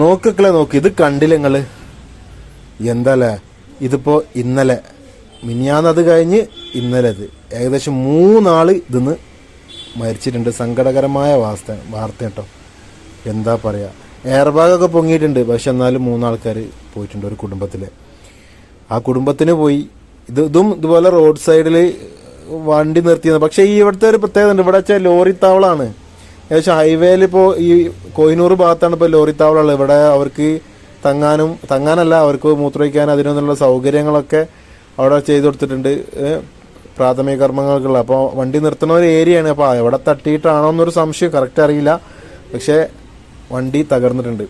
നോക്കിക്കളെ നോക്ക്. ഇത് കണ്ടില്ല നിങ്ങൾ എന്താല്ലേ ഇതിപ്പോൾ ഇന്നലെ. മിനിയാന്നത് കഴിഞ്ഞ് ഇന്നലെ ഇത്. ഏകദേശം മൂന്നാൾ ഇതിന്ന് മരിച്ചിട്ടുണ്ട്. സങ്കടകരമായ വാർത്ത വാർത്ത കേട്ടോ എന്താ പറയുക എയർ ബാഗൊക്കെ പൊങ്ങിയിട്ടുണ്ട്. പക്ഷെ എന്നാലും മൂന്നാൾക്കാർ പോയിട്ടുണ്ട് ഒരു കുടുംബത്തിലെ. ആ കുടുംബത്തിന് പോയി. ഇത് ഇതും ഇതുപോലെ റോഡ് സൈഡിൽ വണ്ടി നിർത്തിയത് പക്ഷേ ഈ ഇവിടുത്തെ ഒരു പ്രത്യേകത ഉണ്ട് ഇവിടെ വെച്ചാൽ ലോറി താവളാണ്. ഏകദേശം ഹൈവേയിൽ ഇപ്പോൾ ഈ കോഹിനൂർ ഭാഗത്താണ് ഇപ്പോൾ ലോറി താവളുള്ളത് ഇവിടെ അവർക്ക് തങ്ങാനും തങ്ങാനല്ല അവർക്ക് മൂത്രമൊഴിക്കാൻ അതിനൊന്നുള്ള സൗകര്യങ്ങളൊക്കെ അവിടെ ചെയ്തു കൊടുത്തിട്ടുണ്ട്. പ്രാഥമിക കർമ്മങ്ങൾക്കുള്ള. അപ്പോൾ വണ്ടി നിർത്തുന്ന ഒരു ഏരിയയാണ്. അപ്പോൾ എവിടെ തട്ടിയിട്ടാണോ എന്നൊരു സംശയം കറക്റ്റ് അറിയില്ല. പക്ഷേ വണ്ടി തകർന്നിട്ടുണ്ട്.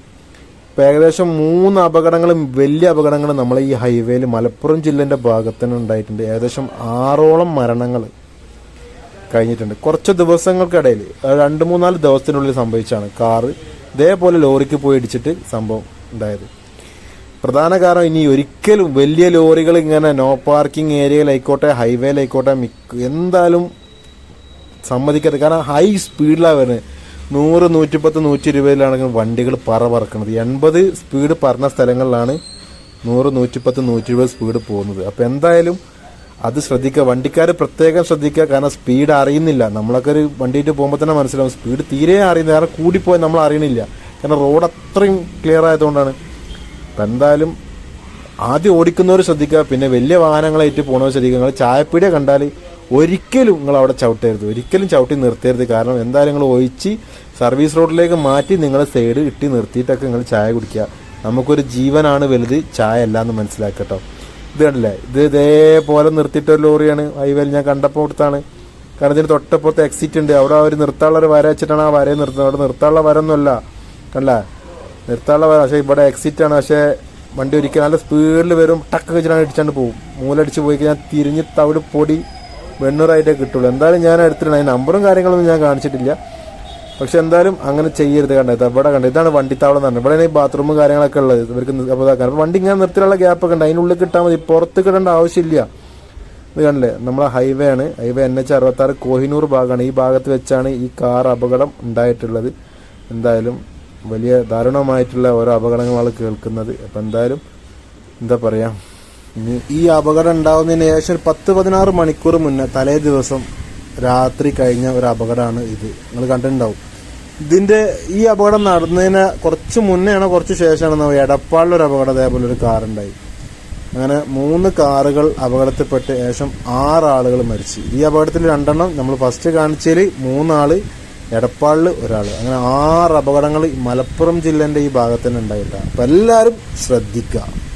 ഇപ്പം ഏകദേശം മൂന്ന് അപകടങ്ങളും വലിയ അപകടങ്ങളും നമ്മൾ ഈ ഹൈവേയിൽ മലപ്പുറം ജില്ലേന്റെ ഭാഗത്തുനിന്ന് ഉണ്ടായിട്ടുണ്ട്. ഏകദേശം ആറോളം മരണങ്ങൾ കഴിഞ്ഞിട്ടുണ്ട്. കുറച്ച് ദിവസങ്ങൾക്കിടയിൽ രണ്ട് മൂന്നാൽ ദിവസത്തിനുള്ളിൽ സംഭവിച്ചാണ് കാറ് ഇതേപോലെ ലോറിക്ക് പോയി ഇടിച്ചിട്ട് സംഭവം ഉണ്ടായത്. പ്രധാന കാരണം ഇനി ഒരിക്കലും വലിയ ലോറികൾ ഇങ്ങനെ നോ പാർക്കിംഗ് ഏരിയയിലായിക്കോട്ടെ ഹൈവേയിലായിക്കോട്ടെ മിക്ക എന്തായാലും സമ്മതിക്കരുത്. കാരണം ഹൈ സ്പീഡിലാണ് വരുന്നത്. നൂറ് നൂറ്റിപ്പത്ത് നൂറ്റി ഇരുപതിലാണെങ്കിൽ വണ്ടികൾ പറ പറക്കുന്നത് എൺപത് സ്പീഡ് പറഞ്ഞ സ്ഥലങ്ങളിലാണ് നൂറ് നൂറ്റിപ്പത്ത് നൂറ്റി ഇരുപത് സ്പീഡ് പോകുന്നത്. അപ്പോൾ എന്തായാലും അത് ശ്രദ്ധിക്കുക. വണ്ടിക്കാർ പ്രത്യേകം ശ്രദ്ധിക്കുക. കാരണം സ്പീഡ് അറിയുന്നില്ല. നമ്മളൊക്കെ ഒരു വണ്ടിയിട്ട് പോകുമ്പോൾ തന്നെ മനസ്സിലാവും. സ്പീഡ് തീരെ അറിയുന്നില്ല. കാരണം കൂടിപ്പോയി നമ്മൾ അറിയണില്ല. കാരണം റോഡ് അത്രയും ക്ലിയർ ആയതുകൊണ്ടാണ്. അപ്പം എന്തായാലും ആദ്യം ഓടിക്കുന്നവർ ശ്രദ്ധിക്കുക. പിന്നെ വലിയ വാഹനങ്ങളായിട്ട് പോണവർ ശ്രദ്ധിക്കുക. നിങ്ങൾ ചായപ്പീടിയ കണ്ടാൽ ഒരിക്കലും നിങ്ങൾ അവിടെ ചവിട്ടരുത്. ഒരിക്കലും ചവിട്ടി നിർത്തരുത്. കാരണം എന്തായാലും നിങ്ങൾ ഒഴിച്ച് സർവീസ് റോഡിലേക്ക് മാറ്റി നിങ്ങൾ സൈഡ് ഇട്ടി നിർത്തിയിട്ടൊക്കെ നിങ്ങൾ ചായ കുടിക്കുക. നമുക്കൊരു ജീവനാണ് വലുത്. ചായ അല്ല എന്ന് മനസ്സിലാക്കട്ടോ ഇത് കണ്ടില്ലേ ഇത് ഇതേപോലെ നിർത്തിയിട്ട ഒരു ലോറിയാണ് ഹൈവേയിൽ ഞാൻ കണ്ടപ്പോൾ കൊടുത്താണ്. കാരണം ഇതിന് തൊട്ടപ്പുറത്ത് എക്സിറ്റ് ഉണ്ട്. അവിടെ അവർ നിർത്താനുള്ള ഒരു വര വെച്ചിട്ടാണ് ആ വരയെ നിർത്തുന്നത് അവിടെ നിർത്താനുള്ള വരൊന്നുമല്ല കണ്ടല്ലേ നിർത്താനുള്ള വര. പക്ഷേ ഇവിടെ എക്സിറ്റ് ആണ്. പക്ഷേ വണ്ടി ഒരിക്കൽ നല്ല സ്പീഡിൽ വരും. ടക്ക് വെച്ചിട്ടാണ് ഇടിച്ചാണ്ട് പോകും മൂലടിച്ച് പോയി കഴിഞ്ഞാൽ തിരിഞ്ഞ് തവിട് പൊടി വെണ്ണൂറായിട്ടേ കിട്ടുള്ളൂ. എന്തായാലും ഞാൻ എടുത്തിട്ടുണ്ട്. അതിന് നമ്പറും കാര്യങ്ങളൊന്നും ഞാൻ കാണിച്ചിട്ടില്ല. പക്ഷെ എന്തായാലും അങ്ങനെ ചെയ്യരുത് കണ്ടത് ഇവിടെ കണ്ടത് ഇതാണ് വണ്ടിത്താവളം എന്ന് പറഞ്ഞത്. ഇവിടെ ബാത്റൂം കാര്യങ്ങളൊക്കെ ഉള്ളത്. ഇവർക്ക് അപ്പോൾ വണ്ടി ഇങ്ങനെ നിർത്തിയുള്ള ഗ്യാപ്പൊക്കെ ഉണ്ട്. അതിനുള്ളിൽ കിട്ടാൽ മതി. പുറത്ത് കിടേണ്ട ആവശ്യമില്ല. ഇത് കണ്ടില്ലേ? നമ്മളെ ഹൈവേ ആണ്. ഹൈവേ എൻ എച്ച് അറുപത്തി ആറ് കോഹിനൂർ ഭാഗമാണ്. ഈ ഭാഗത്ത് വെച്ചാണ് ഈ കാർ അപകടം ഉണ്ടായിട്ടുള്ളത്. എന്തായാലും വലിയ ദാരുണമായിട്ടുള്ള ഓരോ അപകടങ്ങളാണ് കേൾക്കുന്നത്. അപ്പം എന്തായാലും എന്താ പറയാ? ഇനി ഈ അപകടം ഉണ്ടാവുന്നതിന് ശേഷം ഒരു പത്ത് പതിനാറ് മണിക്കൂർ മുന്നേ തലേ ദിവസം രാത്രി കഴിഞ്ഞ ഒരു അപകടമാണ് ഇത്. നിങ്ങൾ കണ്ടിട്ടുണ്ടാവും. ഇതിന്റെ ഈ അപകടം നടന്നതിന് കുറച്ച് മുന്നെയാണോ കുറച്ച് ശേഷമാണോ എടപ്പാളിൽ ഒരു അപകടം അതേപോലെ ഒരു കാറുണ്ടായി അങ്ങനെ മൂന്ന് കാറുകൾ അപകടത്തിൽപ്പെട്ട് ശേഷം ആറാളുകൾ മരിച്ചു. ഈ അപകടത്തിൽ രണ്ടെണ്ണം നമ്മൾ ഫസ്റ്റ് കാണിച്ചതിൽ മൂന്നാൾ എടപ്പാളിൽ ഒരാൾ അങ്ങനെ ആറ് അപകടങ്ങൾ മലപ്പുറം ജില്ലന്റെ ഈ ഭാഗത്ത് തന്നെ ഉണ്ടായിട്ടാണ് അപ്പം എല്ലാവരും ശ്രദ്ധിക്കുക.